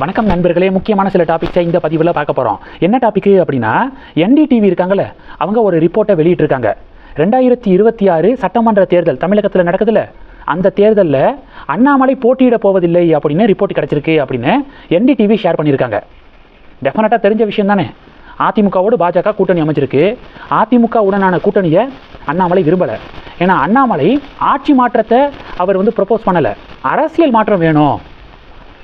வணக்கம் நண்பர்களே முக்கியமான சில டாபிக்ஸை இந்த பதிவில் பார்க்க போகிறோம் என்ன டாப்பிக்கு அப்படின்னா என்டிடிவி இருக்காங்கல்ல அவங்க ஒரு ரிப்போர்ட்டை வெளியிட்டிருக்காங்க. ரெண்டாயிரத்தி இருபத்தி ஆறு சட்டமன்ற தேர்தல் தமிழகத்தில் நடக்குதுல்ல அந்த தேர்தலில் அண்ணாமலை போட்டியிட போவதில்லை அப்படின்னு ரிப்போர்ட் கிடச்சிருக்கு அப்படின்னு என்டிடிவி ஷேர் பண்ணியிருக்காங்க. டெஃபினட்டாக தெரிஞ்ச விஷயம் தானே. அதிமுகவோடு பாஜக கூட்டணி அமைச்சிருக்கு. அதிமுக உடனான கூட்டணியை அண்ணாமலை விரும்பலை. ஏன்னா அண்ணாமலை ஆட்சி மாற்றத்தை அவர் வந்து ப்ரப்போஸ் பண்ணலை. அரசியல் மாற்றம் வேணும்.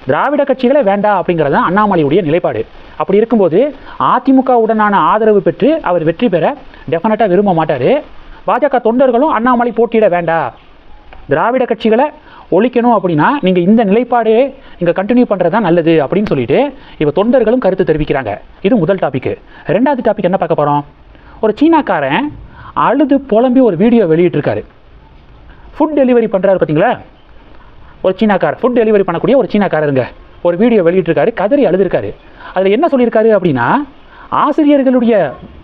திராவிட கட்சிகளை வேண்டாம் அப்படிங்கிறது தான் அண்ணாமலையுடைய நிலைப்பாடு. அப்படி இருக்கும்போது அதிமுகவுடனான ஆதரவு பெற்று அவர் வெற்றி பெற டெஃபினட்டாக விரும்ப மாட்டார். பாஜக தொண்டர்களும் அண்ணாமலை போட்டியிட வேண்டாம் திராவிட கட்சிகளை ஒழிக்கணும் அப்படின்னா நீங்கள் இந்த நிலைப்பாடு இங்கே கண்டினியூ பண்ணுறது தான் நல்லது அப்படின்னு சொல்லிட்டு இப்போ தொண்டர்களும் கருத்து தெரிவிக்கிறாங்க. இது முதல் டாபிக் ரெண்டாவது டாபிக் என்ன பார்க்க போகிறோம் ஒரு சீனாக்காரன் அழுது புலம்பி ஒரு வீடியோ வெளியிட்டிருக்காரு. ஃபுட் டெலிவரி பண்ணுறாரு பார்த்தீங்களா ஒரு சீனாக்கார் ஃபுட் டெலிவரி பண்ணக்கூடிய ஒரு சீனாக்காரருங்க. ஒரு வீடியோ வெளியிட்டிருக்காரு கதறி அழுதுருக்காரு. அதில் என்ன சொல்லியிருக்காரு அப்படின்னா ஆசிரியர்களுடைய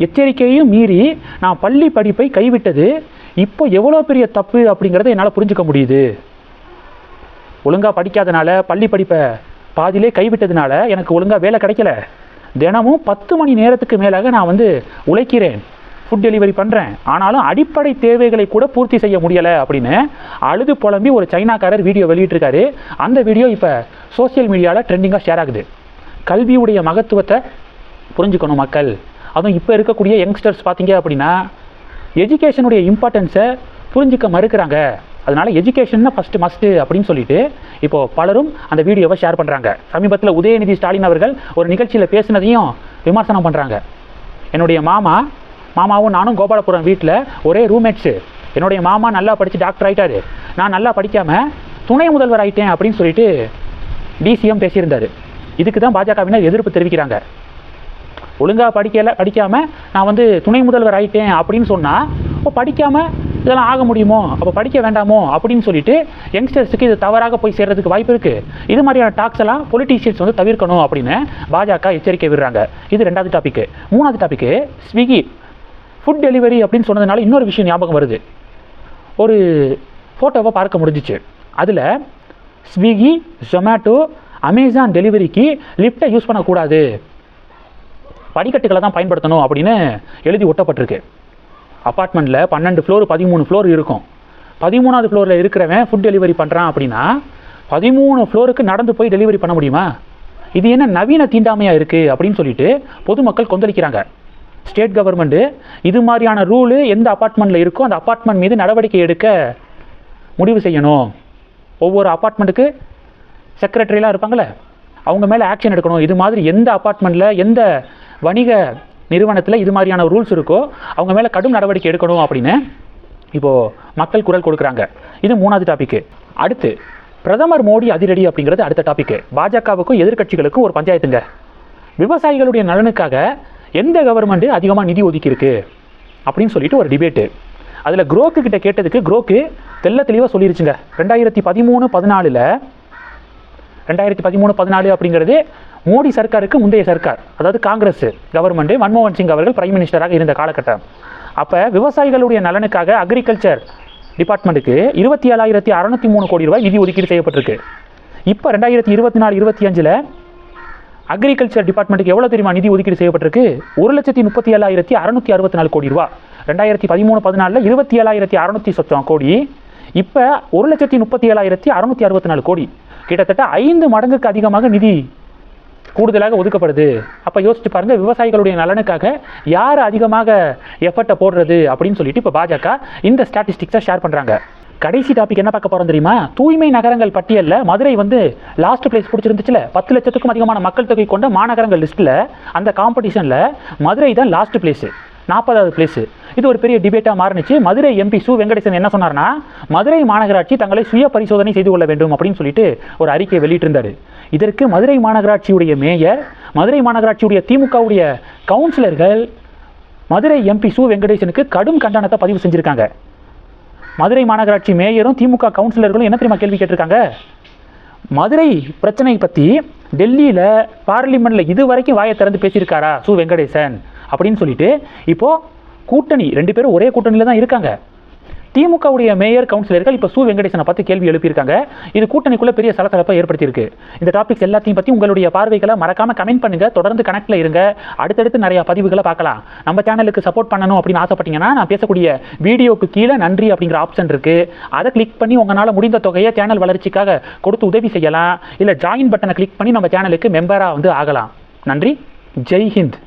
எச்சரிக்கையும் மீறி நான் பள்ளி படிப்பை கைவிட்டது இப்போ எவ்வளோ பெரிய தப்பு அப்படிங்கிறத என்னால் புரிஞ்சுக்க முடியுது. ஒழுங்காக படிக்காதனால பள்ளி படிப்பை பாதியிலே கைவிட்டதுனால எனக்கு ஒழுங்காக வேலை கிடைக்கல. தினமும் பத்து மணி நேரத்துக்கு மேலாக நான் வந்து உழைக்கிறேன். ஃபுட் டெலிவரி பண்ணுறேன் ஆனாலும் அடிப்படை தேவைகளை கூட பூர்த்தி செய்ய முடியலை அப்படின்னு அழுது புலம்பி ஒரு சைனாக்காரர் வீடியோ வெளியிட்டிருக்காரு. அந்த வீடியோ இப்போ சோஷியல் மீடியாவில் ட்ரெண்டிங்காக ஷேர் ஆகுது. கல்வியுடைய மகத்துவத்தை புரிஞ்சுக்கணும் மக்கள். அதுவும் இப்போ இருக்கக்கூடிய யங்ஸ்டர்ஸ் பார்த்தீங்க அப்படின்னா எஜுகேஷனுடைய இம்பார்ட்டன்ஸை புரிஞ்சிக்க மறுக்கிறாங்க. அதனால் எஜுகேஷன்னா ஃபஸ்ட்டு மஸ்ட்டு அப்படின்னு சொல்லிட்டு இப்போது பலரும் அந்த வீடியோவை ஷேர் பண்ணுறாங்க சமீபத்தில் உதயநிதி ஸ்டாலின் அவர்கள் ஒரு நிகழ்ச்சியில் பேசினதையும் விமர்சனம் பண்ணுறாங்க என்னுடைய மாமா மாமாவும் நானும் கோபாலபுரம் வீட்டில் ஒரே ரூம்மேட்ஸு என்னுடைய மாமா நல்லா படித்து டாக்டர் ஆகிட்டாரு நான் நல்லா படிக்காமல் துணை முதல்வர் ஆகிட்டேன் அப்படின்னு சொல்லிட்டு டிசிஎம் பேசியிருந்தார். இதுக்கு தான் பாஜகவினர் எதிர்ப்பு தெரிவிக்கிறாங்க. ஒழுங்காக படிக்கலை படிக்காமல் நான் வந்து துணை முதல்வர் ஆகிட்டேன் அப்படின்னு சொன்னால் இப்போ படிக்காமல் இதெல்லாம் ஆக முடியுமோ? அப்போ படிக்க வேண்டாமோ? அப்படின்னு சொல்லிட்டு யங்ஸ்டர்ஸுக்கு இது தவறாக போய் சேர்றதுக்கு வாய்ப்பு இருக்குது இது மாதிரியான டாக்ஸ் எல்லாம் பொலிட்டீஷியன்ஸ் வந்து தவிர்க்கணும் அப்படின்னு பாஜக எச்சரிக்கை விடுறாங்க. இது ரெண்டாவது டாபிக் மூணாவது டாபிக் ஸ்விக்கி ஃபுட் டெலிவரி அப்படின்னு சொன்னதுனால இன்னொரு விஷயம் ஞாபகம் வருது. ஒரு ஃபோட்டோவை பார்க்க முடிஞ்சிச்சு. அதில் ஸ்விக்கி ஜொமேட்டோ அமேசான் டெலிவரிக்கு லிஃப்ட்டை யூஸ் பண்ணக்கூடாது. படிக்கட்டுகளை தான் பயன்படுத்தணும் அப்படின்னு எழுதி ஒட்டப்பட்டிருக்கு. அப்பார்ட்மெண்ட்டில் பன்னெண்டு ஃப்ளோர் பதிமூணு ஃப்ளோர் இருக்கும். பதிமூணாவது ஃப்ளோரில் இருக்கிறவன் ஃபுட் டெலிவரி பண்ணுறான் அப்படின்னா பதிமூணு ஃப்ளோருக்கு நடந்து போய் டெலிவரி பண்ண முடியுமா? இது என்ன நவீன தீண்டாமையாக இருக்குது அப்படின்னு சொல்லிட்டு பொதுமக்கள் கொந்தளிக்கிறாங்க. ஸ்டேட் கவர்மெண்ட்டு இது மாதிரியான ரூலு எந்த அப்பார்ட்மெண்ட்டில் இருக்கோ அந்த அப்பார்ட்மெண்ட் மீது நடவடிக்கை எடுக்க முடிவு செய்யணும். ஒவ்வொரு அப்பார்ட்மெண்ட்டுக்கு செக்ரட்டரியெலாம் இருப்பாங்களே அவங்க மேலே ஆக்ஷன் எடுக்கணும். இது மாதிரி எந்த அப்பார்ட்மெண்ட்டில் எந்த வணிக நிறுவனத்தில் இது மாதிரியான ரூல்ஸ் இருக்கோ அவங்க மேலே கடும் நடவடிக்கை எடுக்கணும் அப்படின்னு இப்போது மக்கள் குரல் கொடுக்குறாங்க. இது மூணாவது டாபிக்கு அடுத்து பிரதமர் மோடி அதிரடி அப்படிங்கிறது அடுத்த டாபிக்கு பாஜகவுக்கும் எதிர்க்கட்சிகளுக்கும் ஒரு பஞ்சாயத்துங்க. விவசாயிகளுடைய நலனுக்காக எந்த கவர்மெண்ட்டு அதிகமாக நிதி ஒதுக்கியிருக்கு? அப்படின்னு சொல்லிட்டு ஒரு டிபேட்டு அதில் குரோக்கு கிட்ட கேட்டதுக்கு குரோக்கு தெள்ள தெளிவாக சொல்லிருச்சுங்க. ரெண்டாயிரத்தி பதிமூணு பதினாலில் ரெண்டாயிரத்தி பதிமூணு பதினாலு அப்படிங்கிறது மோடி சர்க்காருக்கு முந்தைய சர்க்கார். அதாவது காங்கிரஸ் கவர்மெண்ட் மன்மோகன் சிங் அவர்கள் பிரைம் மினிஸ்டராக இருந்த காலகட்டம். அப்போ விவசாயிகளுடைய நலனுக்காக அக்ரிகல்ச்சர் டிபார்ட்மெண்ட்டுக்கு இருபத்தி ஏழாயிரத்தி அறநூற்றி மூணு கோடி ரூபாய் நிதி ஒதுக்கீடு செய்யப்பட்டிருக்கு. இப்போ ரெண்டாயிரத்தி இருபத்தி நாலு இருபத்தி அஞ்சில் அக்ரிகல்ச்சர் டிபார்ட்மெண்ட்டுக்கு எவ்வளோ தெரியுமா நிதி ஒதுக்கீடு செய்யப்பட்டிருக்கு? ஒரு லட்சத்தி முப்பத்தி ஏழாயிரத்தி அறநூற்றி அறுபத்தி நாலு கோடி ரூபா. ரெண்டாயிரத்தி பதிமூணு பதினாலில் இருபத்தி ஏழாயிரத்தி அறநூற்றி சொச்சம் கோடி. இப்போ ஒரு லட்சத்தி முப்பத்தி ஏழாயிரத்தி அறநூற்றி அறுபத்தி நாலு கோடி. கிட்டத்தட்ட ஐந்து மடங்குக்கு அதிகமாக நிதி கூடுதலாக ஒதுக்கப்படுது. அப்போ யோசிச்சு பாருங்கள் விவசாயிகளுடைய நலனுக்காக யார் அதிகமாக எஃபர்ட்டை போடுறது அப்படின்னு சொல்லிட்டு இப்போ பாஜக இந்த ஸ்டாட்டிஸ்டிக்ஸை ஷேர் பண்ணுறாங்க கடைசி டாபிக் என்ன பார்க்க போகிறோம் தெரியுமா? தூய்மை நகரங்கள் பட்டியலில் மதுரை வந்து லாஸ்ட் பிளேஸ் பிடிச்சிருந்துச்சுல. பத்து லட்சத்துக்கும் அதிகமான மக்கள் தொகை கொண்ட மாநகரங்கள் லிஸ்ட்டில் அந்த காம்படிஷனில் மதுரை தான் லாஸ்ட் பிளேஸு நாற்பதாவது பிளேஸு இது ஒரு பெரிய டிபேட்டாக மாறுனுச்சு. மதுரை எம்பி சு வெங்கடேசன் என்ன சொன்னார்னா மதுரை மாநகராட்சி தங்களை சுய பரிசோதனை செய்து கொள்ள வேண்டும் அப்படின்னு சொல்லிட்டு ஒரு அறிக்கை வெளியிட்டிருந்தார். இதற்கு மதுரை மாநகராட்சியுடைய மேயர் மதுரை மாநகராட்சியுடைய திமுகவுடைய கவுன்சிலர்கள் மதுரை எம்பி சு வெங்கடேசனுக்கு கடும் கண்டனத்தை பதிவு செஞ்சுருக்காங்க. மதுரை மாநகராட்சி மேயரும் திமுக கவுன்சிலர்களும் என்ன தெரியுமா கேள்வி கேட்டிருக்காங்க? மதுரை பிரச்சனை பற்றி டெல்லியில் பார்லிமெண்ட்டில் இது வரைக்கும் வாயை திறந்து பேசியிருக்காரா சு வெங்கடேசன்? அப்படின்னு சொல்லிட்டு இப்போது கூட்டணி ரெண்டு பேரும் ஒரே கூட்டணியில் தான் இருக்காங்க. திமுகவுடைய மேயர் கவுன்சிலர்கள் இப்போ சு. வெங்கடேசனை பார்த்து கேள்வி எழுப்பியிருக்காங்க. இது கூட்டணிக்குள்ள பெரிய சலசலப்பை ஏற்படுத்தியிருக்கு. இந்த டாபிக்ஸ் எல்லாத்தையும் பற்றி உங்களுடைய பார்வைகளை மறக்காம கமெண்ட் பண்ணுங்க. தொடர்ந்து கனெக்டில் இருங்க. அடுத்தடுத்து நிறைய பதிவுகளை பார்க்கலாம். நம்ம சேனலுக்கு சப்போர்ட் பண்ணணும் அப்படின்னு ஆசைப்பட்டீங்கன்னா நான் பேசக்கூடிய வீடியோக்கு கீழே நன்றி அப்படிங்கிற ஆப்ஷன் இருக்கு. அதை கிளிக் பண்ணி உங்களால் முடிந்த தொகையை சேனல் வளர்ச்சிக்காக கொடுத்து உதவி செய்யலாம். இல்லை ஜாயின் பட்டனை கிளிக் பண்ணி நம்ம சேனலுக்கு மெம்பராக வந்து ஆகலாம். நன்றி. ஜெய் ஹிந்த்.